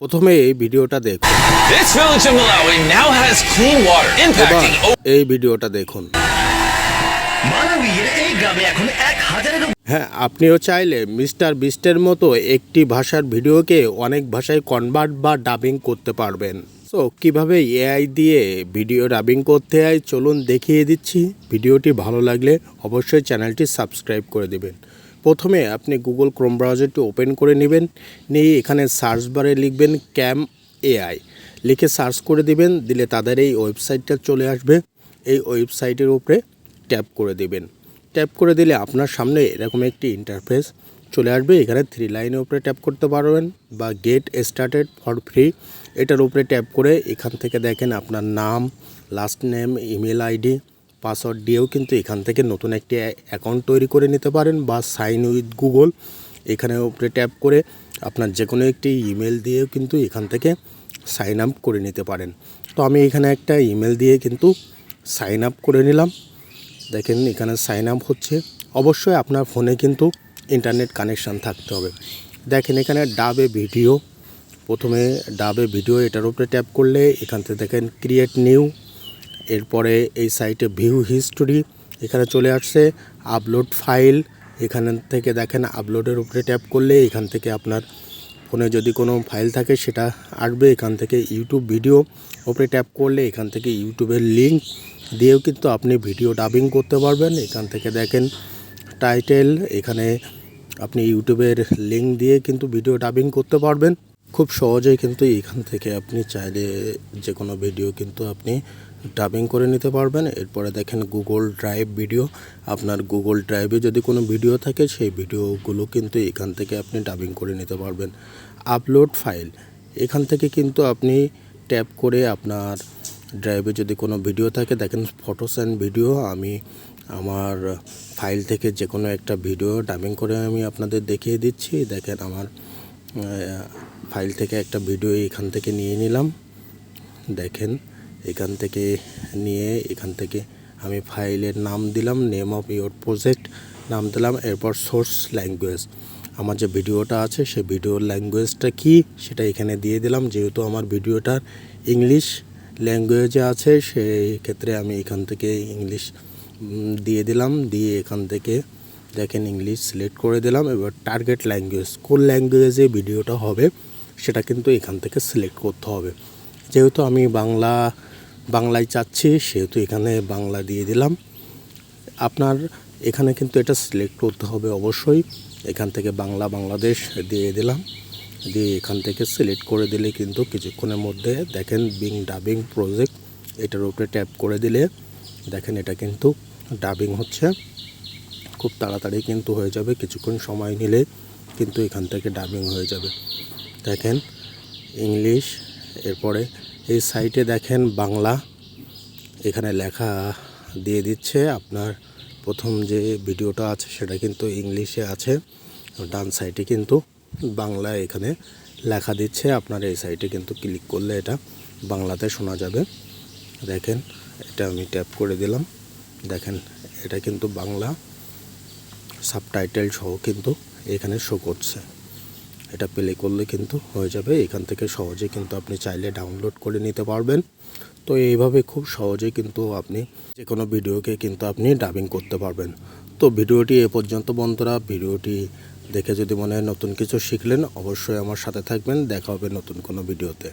প্রথমে এই ভিডিওটা দেখুন। This village of Malawi now has clean water, impacting এই ভিডিওটা দেখুন। মালাউইয়ের এই গ্রামে এখন এক হাজারেরও হ্যাঁ আপনিও চাইলে মিস্টার বিস্টের মতো একটি ভাষার ভিডিওকে অনেক ভাষায় কনভার্ট বা ডাবিং করতে পারবেন। সো কীভাবে এআই দিয়ে ভিডিও ডাবিং করতে হয় চলুন দেখিয়ে দিচ্ছি। ভিডিওটি ভালো লাগলে অবশ্যই চ্যানেলটি সাবস্ক্রাইব করে দেবেন। প্রথমে আপনি গুগল ক্রোম ব্রাউজারটি ওপেন করে নেবেন, নিয়ে এখানে সার্চ বারে লিখবেন ক্যাম এআই লিখে সার্চ করে দিবেন, দিলে তাদের এই ওয়েবসাইটটা চলে আসবে। এই ওয়েবসাইটের উপরে ট্যাপ করে দিবেন। ট্যাপ করে দিলে আপনার সামনে এরকম একটি ইন্টারফেস চলে আসবে। এখানে থ্রি লাইনের উপরে ট্যাপ করতে পারবেন বা গেট স্টার্টেড ফর ফ্রি এটার উপরে ট্যাপ করে এখান থেকে দেখেন আপনার নাম last name email ID password দিয়েও কিন্তু এখান থেকে নতুন একটি অ্যাকাউন্ট তৈরি করে নিতে পারেন বা সাইন উইথ গুগল এখানে উপরে ট্যাপ করে আপনার যে কোনো একটি ইমেল দিয়েও কিন্তু এখান থেকে সাইন আপ করে নিতে পারেন। তো আমি এখানে একটা ইমেল দিয়ে কিন্তু সাইন আপ করে নিলাম। দেখেন এখানে সাইন আপ হচ্ছে। অবশ্যই আপনার ফোনে কিন্তু ইন্টারনেট কানেকশান থাকতে হবে। দেখেন এখানে ডাবে ভিডিও প্রথমে ডাবে ভিডিও এটার উপরে ট্যাপ করলে এখান থেকে দেখেন ক্রিয়েট নিউ এরপরে এই সাইটে ভিউ হিস্টোরি এখানে চলে আসছে। আপলোড ফাইল, এখান থেকে দেখেন আপলোডের উপরে ট্যাপ করলে এখান থেকে আপনার ফোনে যদি কোনো ফাইল থাকে সেটা আসবে। এখান থেকে ইউটিউব ভিডিও ওপরে ট্যাপ করলে এখান থেকে ইউটিউবের লিঙ্ক দিয়েও কিন্তু আপনি ভিডিও ডাবিং করতে পারবেন। এখান থেকে দেখেন টাইটেল, এখানে আপনি ইউটিউবের লিঙ্ক দিয়ে কিন্তু ভিডিও ডাবিং করতে পারবেন। খুব সহজেই কিন্তু এখান থেকে আপনি চাইলে যে কোনো ভিডিও কিন্তু আপনি ডাবিং করে নিতে পারবেন। এরপরে দেখেন গুগল ড্রাইভ ভিডিও আপনার গুগল ড্রাইভে যদি কোনো ভিডিও থাকে, সেই ভিডিওগুলো কিন্তু এখান থেকে আপনি ডাবিং করে নিতে পারবেন। আপলোড ফাইল এখান থেকে কিন্তু আপনি ট্যাপ করে আপনার ড্রাইভে যদি কোনো ভিডিও থাকে, দেখেন ফটোস অ্যান্ড ভিডিও আমি আমার ফাইল থেকে যে কোনো একটা ভিডিও ডাবিং করে আমি আপনাদের দেখিয়ে দিচ্ছি। দেখেন আমার ফাইল থেকে একটা ভিডিও এখান থেকে নিয়ে নিলাম। দেখেন এখান থেকে নিয়ে এখান থেকে আমি ফাইলের নাম দিলাম নেম অফ ইয়োর প্রজেক্ট নাম দিলাম, এরপর সোর্স ল্যাঙ্গুয়েজ আমার যে ভিডিওটা আছে সেই ভিডিওর ল্যাঙ্গুয়েজটা কি সেটা এখানে দিয়ে দিলাম। যেহেতু আমার ভিডিওটার ইংলিশ ল্যাঙ্গুয়েজে আছে সেই ক্ষেত্রে আমি এখান থেকে ইংলিশ দিয়ে দিলাম। দিয়ে এখান থেকে দেখেন ইংলিশ সিলেক্ট করে দিলাম। এবার টার্গেট ল্যাঙ্গুয়েজ কোন ল্যাঙ্গুয়েজে ভিডিওটা হবে, সেটা কিন্তু এখান থেকে সিলেক্ট করতে হবে। যেহেতু আমি বাংলা বাংলায় চাচ্ছি, সেহেতু এখানে বাংলা দিয়ে দিলাম। আপনার এখানে কিন্তু এটা সিলেক্ট করতে হবে অবশ্যই। এখান থেকে বাংলা বাংলাদেশ দিয়ে দিলাম। দিয়ে এখান থেকে সিলেক্ট করে দিলে কিন্তু কিছুক্ষণের মধ্যে দেখেন বিং ডাবিং প্রজেক্ট এটার উপরে ট্যাপ করে দিলে দেখেন এটা কিন্তু ডাবিং হচ্ছে। খুব তাড়াতাড়ি কিন্তু হয়ে যাবে, কিছুক্ষণ সময় নিলে কিন্তু এখান থেকে ডাবিং হয়ে যাবে। দেখেন ইংলিশ এরপরে এই সাইটে দেখেন বাংলা। এখানে লেখা দিয়ে দিচ্ছে আপনার প্রথম যে ভিডিওটা আছে সেটা কিন্তু ইংলিশে আছে। ডান সাইডে কিন্তু বাংলা এখানে লেখা দিচ্ছে। আপনার এই সাইটে কিন্তু ক্লিক করলে এটা বাংলাতে শোনা যাবে। দেখেন, এটা আমি ট্যাপ করে দিলাম। দেখেন, এটা কিন্তু বাংলা সাবটাইটেল সহ কিন্তু এখানে শো করছে। এটা প্লে করলে কিন্তু হয়ে যাবে। এখান থেকে সহজে কিন্তু আপনি চাইলে ডাউনলোড করে নিতে পারবেন। তো এইভাবে খুব সহজে কিন্তু আপনি যে কোনো ভিডিওকে কিন্তু আপনি ডাবিং করতে পারবেন। তো ভিডিওটি এ পর্যন্ত বন্ধুরা, ভিডিওটি দেখে যদি মনে হয় নতুন কিছু শিখলেন, অবশ্যই আমার সাথে থাকবেন। দেখা হবে নতুন কোনো ভিডিওতে